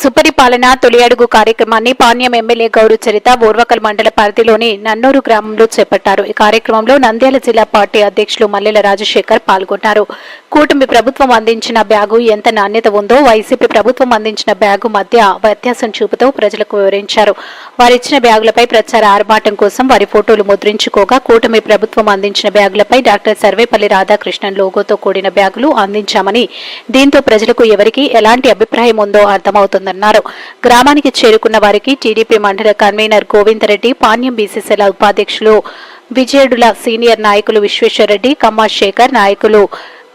సుపరిపాలన తొలి అడుగు కార్యక్రమాన్ని పాణ్యం ఎమ్మెల్యే గౌరు చరిత బోర్వకల్ మండల పరిధిలోని నన్నూరు గ్రామంలో చేపట్టారు. ఈ కార్యక్రమంలో నంద్యాల జిల్లా పార్టీ అధ్యక్షులు మల్లెల రాజశేఖర్ పాల్గొన్నారు. కూటమి ప్రభుత్వం అందించిన బ్యాగు ఎంత నాణ్యత ఉందో వైసీపీ ప్రభుత్వం అందించిన బ్యాగు మధ్య వ్యత్యాసం చూపుతూ ప్రజలకు వివరించారు. వారిచ్చిన బ్యాగులపై ప్రచార ఆర్భాటం కోసం వారి ఫోటోలు ముద్రించుకోగా కూటమి ప్రభుత్వం అందించిన బ్యాగులపై డాక్టర్ సర్వేపల్లి రాధాకృష్ణన్ లోగోతో కూడిన బ్యాగులు అందించామని దీంతో ప్రజలకు ఎవరికి ఎలాంటి అభిప్రాయం ఉందో అర్థమవుతుందన్నారు గ్రామానికి చేరుకున్న వారికి టీడీపీ మండల కన్వీనర్ గోవిందరెడ్డి పాణ్యం బీసీసీల ఉపాధ్యక్షులు విజయుడుల సీనియర్ నాయకులు విశ్వేశ్వరరెడ్డి కమ్మా శేఖర్ నాయకులు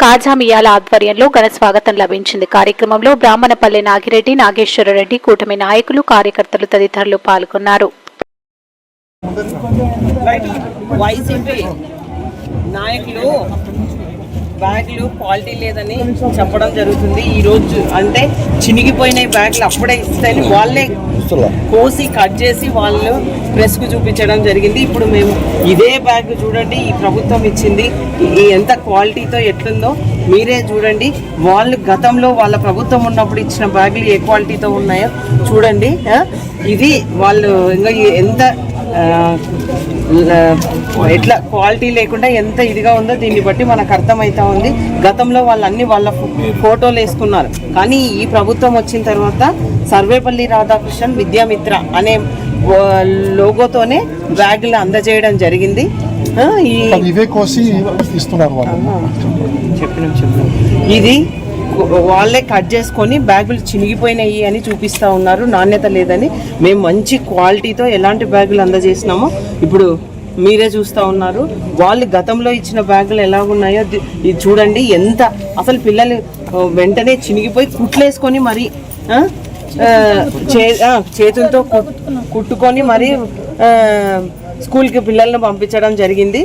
కాజామియాల ఆధ్వర్యంలో ఘన స్వాగతం లభించింది. కార్యక్రమంలో బ్రాహ్మణపల్లి నాగిరెడ్డి నాగేశ్వరరెడ్డి కూటమి నాయకులు కార్యకర్తలు తదితరులు పాల్గొన్నారు. నాయకులు బ్యాగులు క్వాలిటీ లేదని చెప్పడం జరుగుతుంది. ఈ రోజు అంటే చినిగిపోయిన బ్యాగులు అప్పుడే ఇస్తాయని వాళ్ళే కోసి కట్ చేసి వాళ్ళు ప్రెస్కు చూపించడం జరిగింది. ఇప్పుడు మేము ఇదే బ్యాగ్ చూడండి ఈ ప్రభుత్వం ఇచ్చింది. ఎంత క్వాలిటీతో ఎట్లుందో మీరే చూడండి. వాళ్ళు గతంలో వాళ్ళ ప్రభుత్వం ఉన్నప్పుడు ఇచ్చిన బ్యాగులు ఏ క్వాలిటీతో ఉన్నాయో చూడండి? ఇది వాళ్ళు ఇంకా ఎంత ఎట్లా క్వాలిటీ లేకుండా ఎంత ఇదిగా ఉందో దీన్ని బట్టి మనకు అర్థమవుతా ఉంది. గతంలో వాళ్ళు అన్ని వాళ్ళ ఫోటోలు వేసుకున్నారు. కానీ ఈ ప్రభుత్వం వచ్చిన తర్వాత సర్వేపల్లి రాధాకృష్ణన్ విద్యామిత్ర అనే లోగోతోనే బ్యాగులు అందజేయడం జరిగింది. ఇవే కోసి ఇస్తున్నారు వాళ్ళు. చెప్పినాం చెప్పినాం. ఇది వాళ్ళే కట్ చేసుకొని బ్యాగులు చినిగిపోయినాయి అని చూపిస్తూ ఉన్నారు. నాణ్యత లేదని మేము మంచి క్వాలిటీతో ఎలాంటి బ్యాగులు అందజేసినామో ఇప్పుడు మీరే చూస్తూ ఉన్నారు. వాళ్ళు గతంలో ఇచ్చిన బ్యాగులు ఎలా ఉన్నాయో ఇది చూడండి ఎంత అసలు పిల్లలు వెంటనే చినిగిపోయి కుట్లేసుకొని మరి చే చేతులతో కుట్టుకొని మరి స్కూల్కి పిల్లల్ని పంపించడం జరిగింది.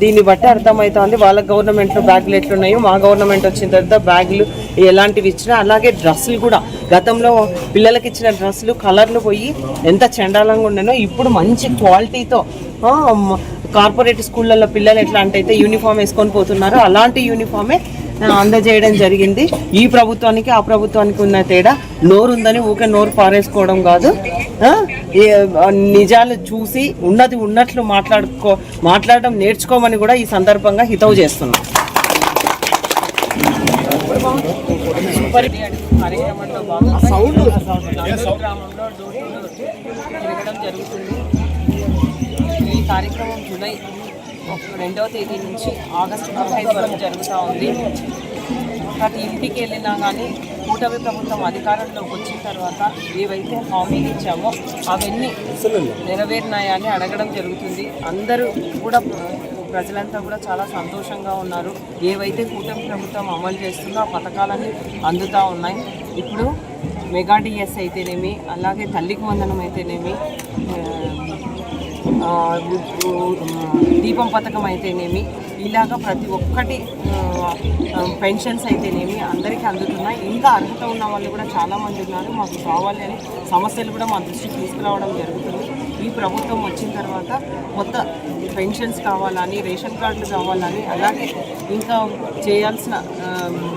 దీన్ని బట్టి అర్థమవుతోంది. వాళ్ళ గవర్నమెంట్లో బ్యాగులు ఎట్లున్నాయో మా గవర్నమెంట్ వచ్చిన తర్వాత బ్యాగులు ఎలాంటివి ఇచ్చినా అలాగే డ్రెస్సులు కూడా. గతంలో పిల్లలకి ఇచ్చిన డ్రెస్సులు కలర్లు పోయి ఎంత చండాలంగా ఉండేనో ఇప్పుడు మంచి క్వాలిటీతో కార్పొరేట్ స్కూళ్ళల్లో పిల్లలు ఎట్లా అంటే అయితే యూనిఫామ్ వేసుకొని పోతున్నారో. అలాంటి యూనిఫామే అందజేయడం జరిగింది. ఈ ప్రభుత్వానికి ఆ ప్రభుత్వానికి ఉన్న తేడా నోరు ఉందని ఊకే నోరు పారేసుకోవడం కాదు. నిజాలు చూసి ఉన్నది ఉన్నట్లు మాట్లాడుకో మాట్లాడడం నేర్చుకోమని కూడా ఈ సందర్భంగా హితవు చేస్తున్నాం. గ్రామంలో జరుగుతుంది ఈ కార్యక్రమం జూలై రెండవ తేదీ నుంచి ఆగస్టు పదహైదు వరకు జరుగుతూ ఉంది. ప్రతి ఇంటికి వెళ్ళినా కానీ కూటమి ప్రభుత్వం అధికారంలోకి వచ్చిన తర్వాత ఏవైతే హామీలు ఇచ్చామో అవన్నీ నెరవేరినాయని అడగడం జరుగుతుంది. అందరూ కూడా ప్రజలంతా కూడా చాలా సంతోషంగా ఉన్నారు. ఏవైతే కూటమి ప్రభుత్వం అమలు చేస్తుందో ఆ పథకాలన్నీ అందుతూ ఉన్నాయి. ఇప్పుడు మెగా డిఎస్ అయితేనేమి అలాగే తల్లికి వందనం అయితేనేమి దీపం పథకం అయితేనేమి ఇలాగా ప్రతి ఒక్కటి పెన్షన్స్ అయితేనేమి అందరికీ అందుతున్నాయి. ఇంకా అర్హత ఉన్న వాళ్ళు కూడా చాలామంది ఉన్నారు. మాకు కావాలి అని సమస్యలు కూడా మా దృష్టికి తీసుకురావడం జరుగుతుంది. ఈ ప్రభుత్వం వచ్చిన తర్వాత కొత్త పెన్షన్స్ కావాలని రేషన్ కార్డులు కావాలని అలాగే ఇంకా చేయాల్సిన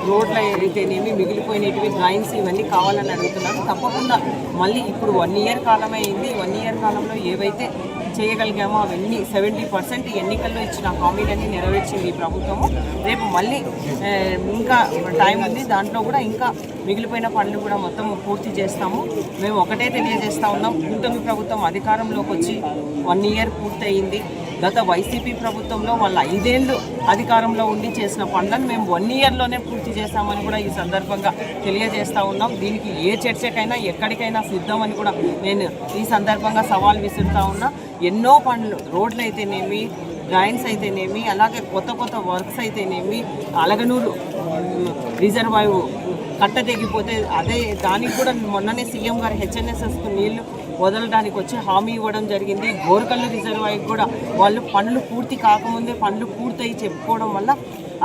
రోడ్లు అయితేనేమి మిగిలిపోయినవి డ్రాయింగ్స్ ఇవన్నీ కావాలని అడుగుతున్నారు. తప్పకుండా మళ్ళీ ఇప్పుడు వన్ ఇయర్ కాలమే అయింది. వన్ ఇయర్ కాలంలో ఏవైతే చేయగలిగామో అవన్నీ సెవెంటీ పర్సెంట్ ఎన్నికల్లో ఇచ్చిన హామీలన్నీ నెరవేర్చింది ఈ ప్రభుత్వము. రేపు మళ్ళీ ఇంకా టైం ఉంది. దాంట్లో కూడా ఇంకా మిగిలిపోయిన పనులు కూడా మొత్తం పూర్తి చేస్తాము. మేము ఒకటే తెలియజేస్తా ఉన్నాం. కూటమి ప్రభుత్వం అధికారంలోకి వచ్చి వన్ ఇయర్ పూర్తయింది. గత వైసీపీ ప్రభుత్వంలో వాళ్ళు ఐదేళ్ళు అధికారంలో ఉండి చేసిన పనులను మేము వన్ ఇయర్లోనే పూర్తి చేస్తామని కూడా ఈ సందర్భంగా తెలియజేస్తూ ఉన్నాం. దీనికి ఏ చర్చకైనా ఎక్కడికైనా సిద్ధమని కూడా నేను ఈ సందర్భంగా సవాల్ విసురుతూ ఉన్నా. ఎన్నో పనులు రోడ్లు అయితేనేమి డ్రాయింగ్స్ అయితేనేమి అలాగే కొత్త కొత్త వర్క్స్ అయితేనేమి అలగనూరు రిజర్వాయు కట్ట తెగిపోతే అదే దానికి కూడా మొన్ననే సీఎం గారు హెచ్ఎన్ఎస్ఎస్కు నీళ్ళు వదలడానికి వచ్చి హామీ ఇవ్వడం జరిగింది. గోరకల్లు రిజర్వాయర్కి కూడా వాళ్ళు పనులు పూర్తి కాకముందే పనులు పూర్తయి చెప్పుకోవడం వల్ల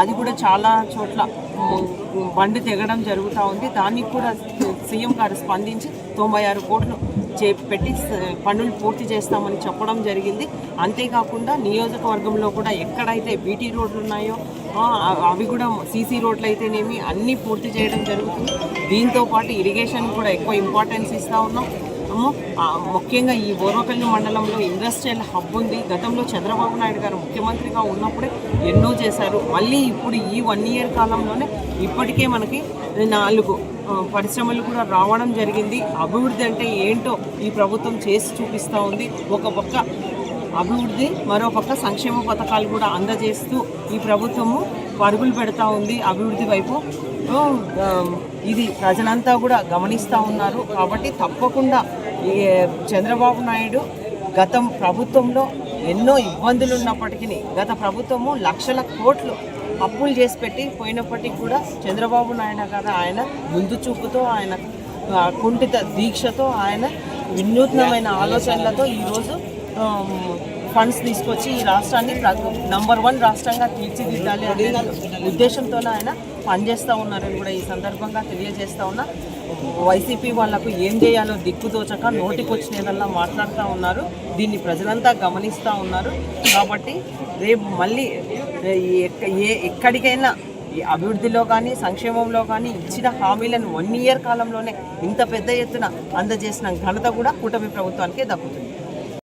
అది కూడా చాలా చోట్ల బండి తెగడం జరుగుతూ ఉంది. దానికి కూడా సీఎం గారు స్పందించి తొంభై ఆరు కోట్లు చే పెట్టి పనులు పూర్తి చేస్తామని చెప్పడం జరిగింది. అంతేకాకుండా నియోజకవర్గంలో కూడా ఎక్కడైతే బీటీ రోడ్లు ఉన్నాయో అవి కూడా సీసీ రోడ్లు అయితేనేమి అన్నీ పూర్తి చేయడం జరుగుతుంది. దీంతో పాటు ఇరిగేషన్ కూడా ఎక్కువ ఇంపార్టెన్స్ ఇస్తూ ఉన్నాం. ముఖ్యంగా ఈ బోర్వకల్లి మండలంలో ఇండస్ట్రియల్ హబ్ ఉంది. గతంలో చంద్రబాబు నాయుడు గారు ముఖ్యమంత్రిగా ఉన్నప్పుడే ఎన్నో చేశారు. మళ్ళీ ఇప్పుడు ఈ వన్ ఇయర్ కాలంలోనే ఇప్పటికే మనకి నాలుగు పరిశ్రమలు కూడా రావడం జరిగింది. అభివృద్ధి అంటే ఏంటో ఈ ప్రభుత్వం చేసి చూపిస్తూ ఉంది. ఒక పక్క అభివృద్ధి మరో పక్క సంక్షేమ పథకాలు కూడా అందజేస్తూ ఈ ప్రభుత్వము పరుగులు పెడతా ఉంది అభివృద్ధి వైపు. ఇది ప్రజలంతా కూడా గమనిస్తూ ఉన్నారు. కాబట్టి తప్పకుండా చంద్రబాబు నాయుడు గతం ప్రభుత్వంలో ఎన్నో ఇబ్బందులు ఉన్నప్పటికీ గత ప్రభుత్వము లక్షల కోట్లు అప్పులు చేసి పెట్టి పోయినప్పటికీ కూడా చంద్రబాబు నాయుడు గారు ఆయన ముందు చూపుతో ఆయన కుంఠిత దీక్షతో ఆయన వినూత్నమైన ఆలోచనలతో ఈరోజు ఫండ్స్ తీసుకొచ్చి ఈ రాష్ట్రాన్ని నంబర్ వన్ రాష్ట్రంగా తీర్చిదిద్దాలి అనే ఉద్దేశంతో ఆయన పనిచేస్తూ ఉన్నారని కూడా ఈ సందర్భంగా తెలియజేస్తూ ఉన్నా. వైసీపీ వాళ్ళకు ఏం చేయాలో దిక్కుదోచక నోటికొచ్చిన వచ్చినదల్లా మాట్లాడుతూ ఉన్నారు. దీన్ని ప్రజలంతా గమనిస్తూ ఉన్నారు. కాబట్టి రేపు మళ్ళీ ఎక్క- ఏ ఎక్కడికైనా ఈ అభివృద్ధిలో కానీ సంక్షేమంలో కానీ ఇచ్చిన హామీలను వన్ ఇయర్ కాలంలోనే ఇంత పెద్ద ఎత్తున అందజేసిన ఘనత కూడా కూటమి ప్రభుత్వానికే దక్కుతుంది.